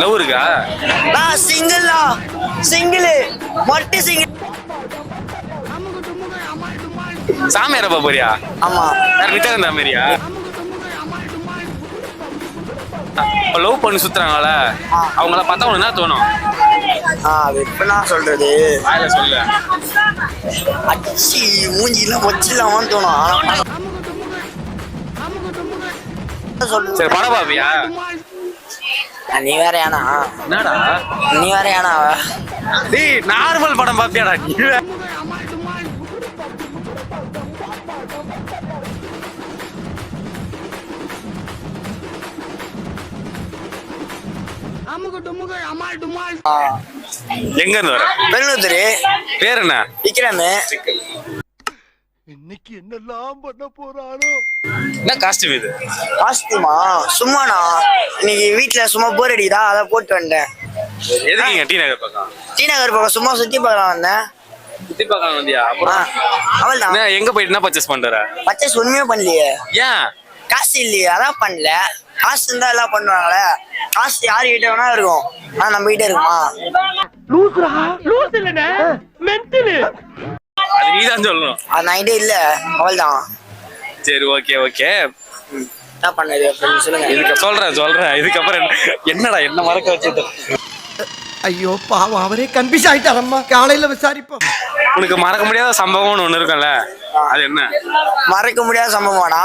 Love இருக்கா நான் சிங்கிள்டா single மொட்டை சிங்கிள் சாமியார போறியா? ஆமா. வேற நித்யானந்தா மாதிரியா லவ் பண்ணி சுத்துறாங்கல்ல? அவங்கள பார்த்தா உனக்கு என்ன தோணும்? அது எப்படின்னா சொல்றது? வாயில சொல்லு. அடிச்சு மூஞ்சிலாம் வச்சிடலாமான்னு தோணும். சரி படம் பாப்பியா நீ வேற ஏனா என்னடா? நீ வேற ஏனா டேய் நார்மல் படம் பாப்பியாடா நீ? எங்க இருந்து வர? பெருநூத்தரு பேர் என்ன? விக்ரமு. இன்னைக்கு என்னெல்லாம் பண்ண போறானோ? என்ன காஸ்டியூம் இது? காஸ்டியூமா? சும்மாண்ணா. இன்னைக்கு வீட்டுல சும்மா போர் அடிக்குதா? அதை போட்டு வந்துட்டேன் எதுக்கு டி நகர் பக்கம்? டி நகர் பக்கம் சும்மா சுத்தி பார்க்கலாம் வந்தேன். சுத்தி பார்க்கலாம் வந்தியா? அப்புறம்? அவள் தான் எங்க போயிட்டு என்ன பர்ச்சேஸ் பண்ற? பர்ச்சேஸ் ஒண்ணுமே பண்ணலையே. ஏன்? காசு இல்லையே அதான் பண்ணல. காசு இருந்தா எல்லாம் பண்ணுவாங்களே. காசு யாரு கிட்ட வேணா இருக்கும். ஆனா நம்ம கிட்ட இருக்குமா? அது நீ தான் சொல்லணும். அது நான் இல்ல. அவள் தான் சரி ஓகே ஓகே என்ன பண்ணது அப்படின்னு சொல்லுங்க. இதுக்கு சொல்றேன் சொல்றேன். இதுக்கப்புறம் என்ன- என்னடா என்ன மறக்க வச்சது? ஐயோ பாவம் அவரே கன்ஃபியூஸ் ஆயிட்டாரம்மா காலையில விசாரிப்போம். உனக்கு மறக்க முடியாத சம்பவம்னு ஒண்ணு இருக்கும்ல? அது என்ன? மறக்க முடியாத சம்பவமாடா?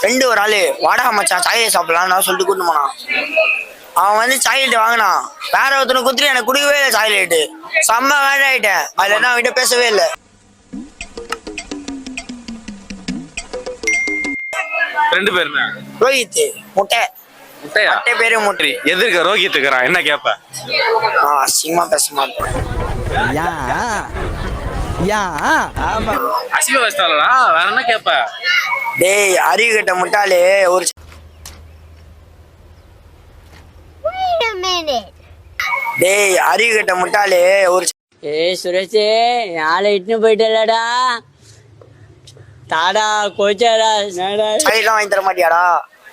ஃப்ரெண்டு ஒரு ஆளு வாடா மச்சான் சாக்லேட் சாப்பிடலாம் நான் சொல்லிட்டு கூட்டு போனான். அவன் வந்து சாக்லேட் வாங்கினான். வேற ஒருத்தனை குத்துட்டு எனக்கு கொடுக்கவே இல்லை சாக்லேட்டு செம்ம வேண்டாயிட்டேன் அதுல இருந்து அவன்கிட்ட பேசவே இல்லை. ரெண்டு பேர் என்ன ரோஹித் முட்டை. முட்டையா? முட்டை பேரு முட்டை. எதிர்க்க ரோஹித் இருக்கிறான். என்ன கேப்ப? ஆ அசிங்கமா பேச மாட்டேன். யா. யா. அசிவ வச்சிட்டாலடா வேற என்ன கேப்ப? டேய் அறிவு கட்ட முட்டாளே ஒரு minute. டேய் அறிவு கட்ட முட்டாளே ஒரு ஏய் சுரேஷ் நாளை இட்டுன்னு போயிட்டலடா தாடா கோச்சாடா என்னடா? சாக்லேட்லாம் வாங்கி தர மாட்டியாடா?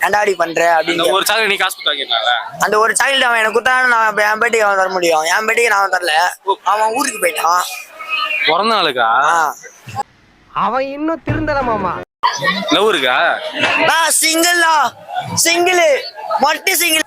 ஏன்டாடி பண்ற அப்படின்னு ஒரு சாக்லேட் நீ காசு கொடுத்து வாங்கிருந்தால அந்த ஒரு சாக்லேட் அவன் எனக்கு கொடுத்தாலும் நான் என் பேட்டிக்கு அவன் தர முடியும். என் பேட்டிக்கு நான் தரல. அவன் ஊருக்கு போயிட்டான். பிறந்த நாளுக்கா. அவன் இன்னும் திருந்தல மாமா. லவ் இருக்கா நான் சிங்கிள்டா சிங்கிள் மொட்டை சிங்கிள்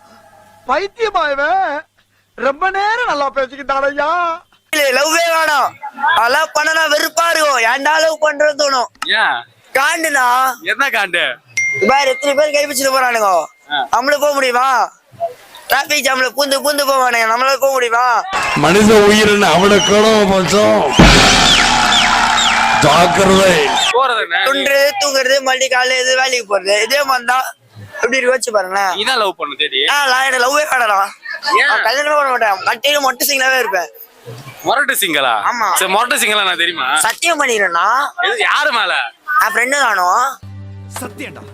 பைத்தியமா இவன் ரொம்ப நேரம் நல்லா பேசிக்கிட்டானையா லவ்வே வேணாம். அதெல்லாம் பண்ணனா வெறுப்பா இருக்கும். ஏன்டா லவ் பண்றது தோணும். ஏன்? காண்டுனா என்ன காண்டு? வேற எத்தனை பேர் கைப்பிச்சுட்டு போறானுங்க? நம்மளும் போக முடியுமா? டிராபிக் ஜாம்ல பூந்து பூந்து போவானுங்க. நம்மளால போக முடியுமா? மனித உயிரின் ஜாக்கிரதை. போறது என்ன? நீ- துண்டு தூங்குறது மறுபடியும் காலையில இது வேலைக்கு போறது. இதே மாதிரி தான் எப்படி இருக்கு வச்சு பாருங்களேன். நீ தான் லவ் பண்ணு தேடி. ஆ, நான் எனக்கு லவ்வே கல்யாணமே பண்ண மாட்டேன். கட்டியில மொட்டை சிங்கிளாவே இருப்பேன். மொரட்டு சிங்களா ஆமா. சரி மொரட்டு சிங்களா நான் தெரியுமா? சத்தியம் பண்ணிடுறேன்னா யாரு மேல? என் ஃப்ரெண்டு தானும் சத்தியம்டா.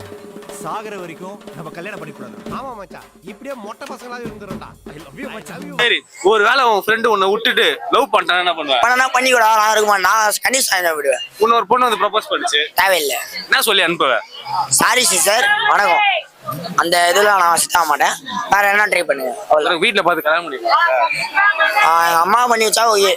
சாகர வரைக்கும் நம்ம கல்யாணம் பண்ணிக்கூடாது. ஆமா மச்சான் இப்படியே மொட்டை பசங்களாக இருந்துரும்டா ஐ லவ் யூ மச்சான் சரி. ஒரு வேளை உன் ஃப்ரெண்டு உன்னை விட்டுட்டு லவ் பண்ணிட்டானா என்ன பண்ணுவ? பண்ணனா பண்ணிக்கூடா. நான் இருக்குமா? நான் கண்டிஷன் விடுவேன் உன்னை ஒரு பொண்ணு வந்து ப்ரப்போஸ் பண்ணுச்சு. தேவையில்லை. என்ன சொல்லி அனுப்புவ? சாரி சிஸ்டர் வணக்கம். அந்த இதுல நான் சித்த மாட்டேன். வேற என்ன ட்ரை பண்ணுங்க? அவ்வளவுதான். உனக்கு வீட்டுல பார்த்து கல்யாணம் எங்க அம்மா பண்ணி வச்சா ஓகே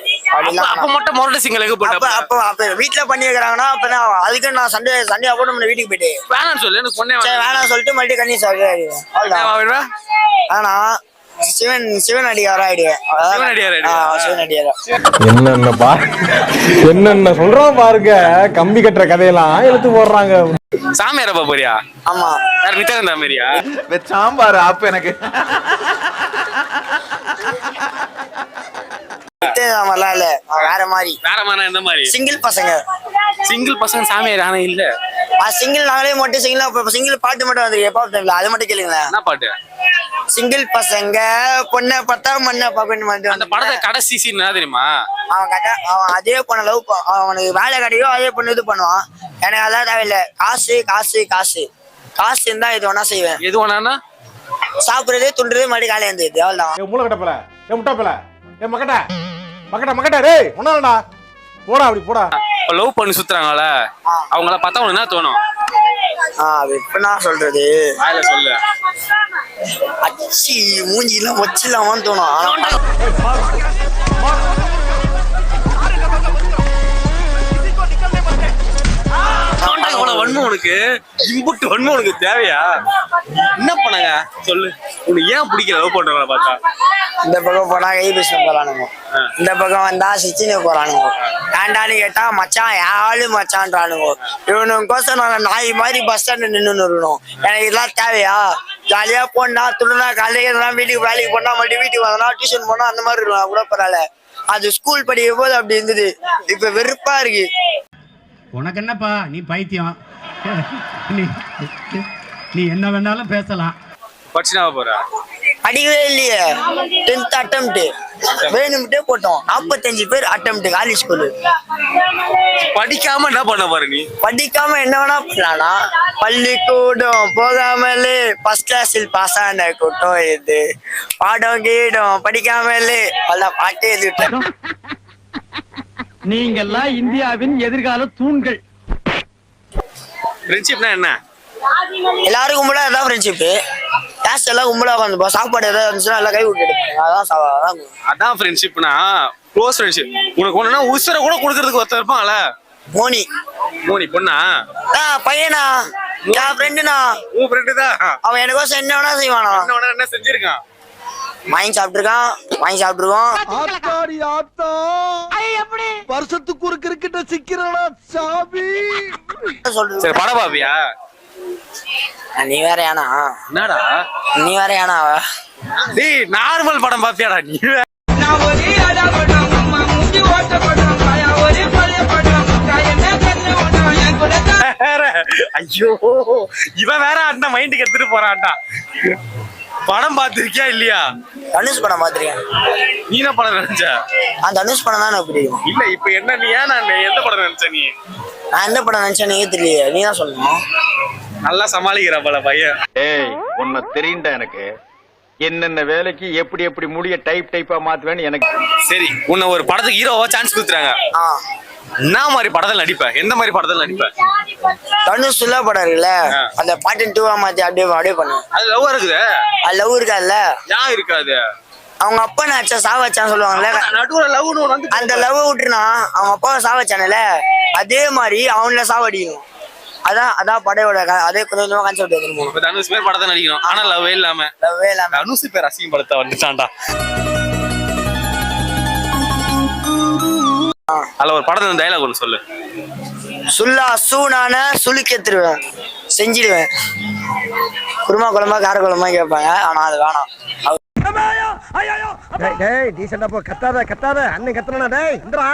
அப்ப மட்டும் மொரட்டு அப்ப போயிட்ட அப்ப அப்ப வீட்டுல பண்ணி வைக்கிறாங்கன்னா அப்ப நான் அதுக்கு நான் சண்டே சண்டே அப்போ நம்ம வீட்டுக்கு போயிட்டு. வேணாம் சொல்லு எனக்கு பொண்ணே சரி வேணாம். வேணாம் சொல்லிட்டு மறுபடியும் கண்ணி சார் விடுவா? சிவன் சிவன் அடியாரா ஆயிடுவேன் சிவன் என்னென்ன பா என்னென்ன சொல்றான் பாருங்க. கம்பி கட்டுற கதையெல்லாம் இழுத்து போடுறாங்க. சாமியார போறியா? ஆமா. வேற நித்யானந்தா மாதிரியா சாம்பார் அப்ப எனக்கு. இல்ல. வேற மாதிரி. வேற மாதிரி எந்த மாதிரி? சிங்கிள் பசங்க. சிங்கிள் பசங்க சாமியார் ஆனா இல்ல. சிங்கிள் நாங்களே மட்டும் சிங்கிள் சிங்கிள் பாட்டு மட்டும் வந்து எப்போ அது மட்டும் கேளுங்களேன். என்ன பாட்டு? சிங்கிள் பசங்க பொண்ணை பார்த்தா மண்ணை பார்க்கணும் அந்த படத்தை கடைசி சீன் என்ன தெரியுமா? அவன் கட்ட அவன் அதே பொண்ணை லவ் அவனுக்கு வேலை கிடைக்கும் அதே பொண்ணு இது பண்ணுவான். எனக்கு அதான் தேவையில்லை. காசு காசு காசு. காசு இருந்தா இது வேணா செய்வேன். எது வேணான்னா? சாப்பிடுறது துண்டுறது மறுபடியும் காலையில் இருந்தது அவ்வளோதான் ஏ மூளை கட்டப்பல ஏ முட்டாப்பல ஏ மக்கட்ட மக்கட்ட மக்கட்ட டேய் ஒன்னாலடா போடா அப்படி போடா. லவ் பண்ணி சுத்துறாங்கல்ல அவங்கள பார்த்தா உனக்கு என்ன தோணும்? ஆ அது எப்படின்னா சொல்றது? வாயில சொல்லு. அச்சி மூஞ்சிலாம் வச்சிடலாமான்னு தோணும் ஆனா வன்மம் உனக்கு இம்புட்டு வன்மம் உனக்கு தேவையா? என்ன பண்ணாங்க சொல்லு. உனக்கு ஏன் பிடிக்கல லவ் பண்றவங்கள பார்த்தா? இந்த பக்கம் போனா கை பேச போறானுங்க. இந்த பக்கம் வந்தா சிச்சினு போறானுங்க. ஏன்டான்னு கேட்டா மச்சான் யாழு மச்சான்றானுங்க. இவனுக்கோசம் நான் நாய் மாதிரி பஸ் ஸ்டாண்டு நின்று இருக்கணும் எனக்கு இதெல்லாம் தேவையா? ஜாலியா போனா துணுனா காலையில வீட்டுக்கு வேலைக்கு போனா மறுபடியும் வீட்டுக்கு வந்தனா டியூஷன் போனா அந்த மாதிரி இருக்கலாம் கூட பரவாயில்ல. அது ஸ்கூல் படிக்கும் போது அப்படி இருந்தது. இப்ப வெறுப்பா இருக்கு. உனக்கு என்னப்பா? நீ பைத்தியம். நீ நீ என்ன வேணாலும் பேசலாம். படிச்சுனா போற? படிக்கவே இல்லையே. டென்த் அட்டம்ப்ட் வேணும்ட்டே போட்டோம். நாற்பத்தஞ்சு பேர் அட்டம்ப்ட் காலேஜ் ஸ்கூலு படிக்காம என்ன பண்ண பாரு நீ? படிக்காம என்ன வேணா பண்ணலாம்னா பள்ளிக்கூடம் போகாமலே ஃபர்ஸ்ட் கிளாஸில் பாஸ் ஆன கூட்டம் இது. பாடம் கீடம் படிக்காமலே. பல பாட்டே எழுதிட்டேன் நீங்கெல்லாம் இந்தியாவின் எதிர்கால தூண்கள். ஃப்ரெண்ட்ஷிப்னா என்ன? எல்லாரும் கும்பலா அதான் ஃப்ரெண்ட்ஷிப்பு கிளாஸ் எல்லாம் கும்பலா உட்காந்துப்போம் சாப்பாடு ஏதாவது இருந்துச்சுன்னா எல்லாம் கை விட்டு எடுப்போம் அதான் அதான் அதான் ஃப்ரெண்ட்ஷிப்னா க்ளோஸ் ஃப்ரெண்ட்ஷிப் உனக்கு ஒண்ணுனா உசுரை கூட கொடுக்கறதுக்கு ஒருத்தர் இருப்பான்ல? மோனி. மோனி பொண்ணா? ஆ பையனா? என் ஃப்ரெண்டுனா உன் ஃப்ரெண்டு தான் அவன் எனக்கோசம் என்ன வேணா செய்வானா? என்ன வேணா என்ன செஞ்சிருக்கான்? வாங்கி சாப்பிட்டுருக்கான் வாங்கி சாப்பிட்டுருக்கோம் ஆத்தாடி ஆத்தா. வருஷத்துக்கு ஒரு கிரிக்கெட்ட சிக்கிறடா சாமி? சொல்றது? சரி படம் பாப்பியா? நீ வேற ஏனா என்னடா? நீ வேற ஏனா டேய் நார்மல் படம் பாப்பியாடா நீ வேற. ஐயோ இவன் வேற அந்த மைண்டுக்கு எடுத்துட்டு போறான்டா. படம் பார்த்திருக்கியா இல்லையா? தனுஷ் படம் பாத்திருக்கேன் நீ என்ன படம் நினைச்ச? அந்த தனுஷ் படம் தான் எனக்கு பிடிக்கும். இல்ல இப்ப என்ன நீ ஏன் நான் எந்த படம் நினைச்ச நீ? நான் எந்த படம் நினைச்சேன் நீங்க தெரியலையே. நீ தான் சொல்லணும்? நல்லா சமாளிக்கிற பல பையன். ஏய் உன்னை தெரியுண்டா எனக்கு. என்னென்ன வேலைக்கு எப்படி எப்படி முடிய டைப் டைப்பா மாத்துவேன்னு எனக்கு சரி உன்னை ஒரு படத்துக்கு ஹீரோவா சான்ஸ் கொடுத்துறாங்க ஆ. என்ன மாதிரி படத்துல நடிப்ப? எந்த மாதிரி படத்துல நடிப்ப? தனுஷ் இல்ல படம் இருக்குல்ல. அந்த பாட்டு டூவா மாத்தி அப்படியே அப்படியே பண்ணு அது லவ் இருக்குது? அது லவ் இருக்காதுல்ல? ஏன் இருக்காது? அவங்க அப்பா நினைச்சா சா வச்சான்னு சொல்லுவாங்கல்ல நடுவுல வந்து அந்த லவ் விட்டுனா அவங்க அப்பாவை சா வச்சானல அதே மாதிரி அவங்கள சாவடிக்கணும் அதான் அதான் படையோட அதே கொஞ்சம் கான்செப்ட் இப்ப தனுஷ் பேர் படத்தை நடிக்கணும். ஆனா லவ்வே இல்லாம. லவ்வே இல்லாம. தனுஷ் பேர் அசிங்கப்படுத்த வந்துட்டான்டா அதுல ஒரு படத்துல டைலாக் ஒன்று சொல்லு. சுல்லா சூனான சுளுக்கெத்துருவேன். செஞ்சிடுவேன். குருமா குழம்பா கார குழம்பா கேட்பாங்க. ஆனா அது வேணாம். டேய் டேய் டீசெண்டா போ. கத்தாத கத்தாத. அண்ணன் கத்துறா டேய் இந்தரா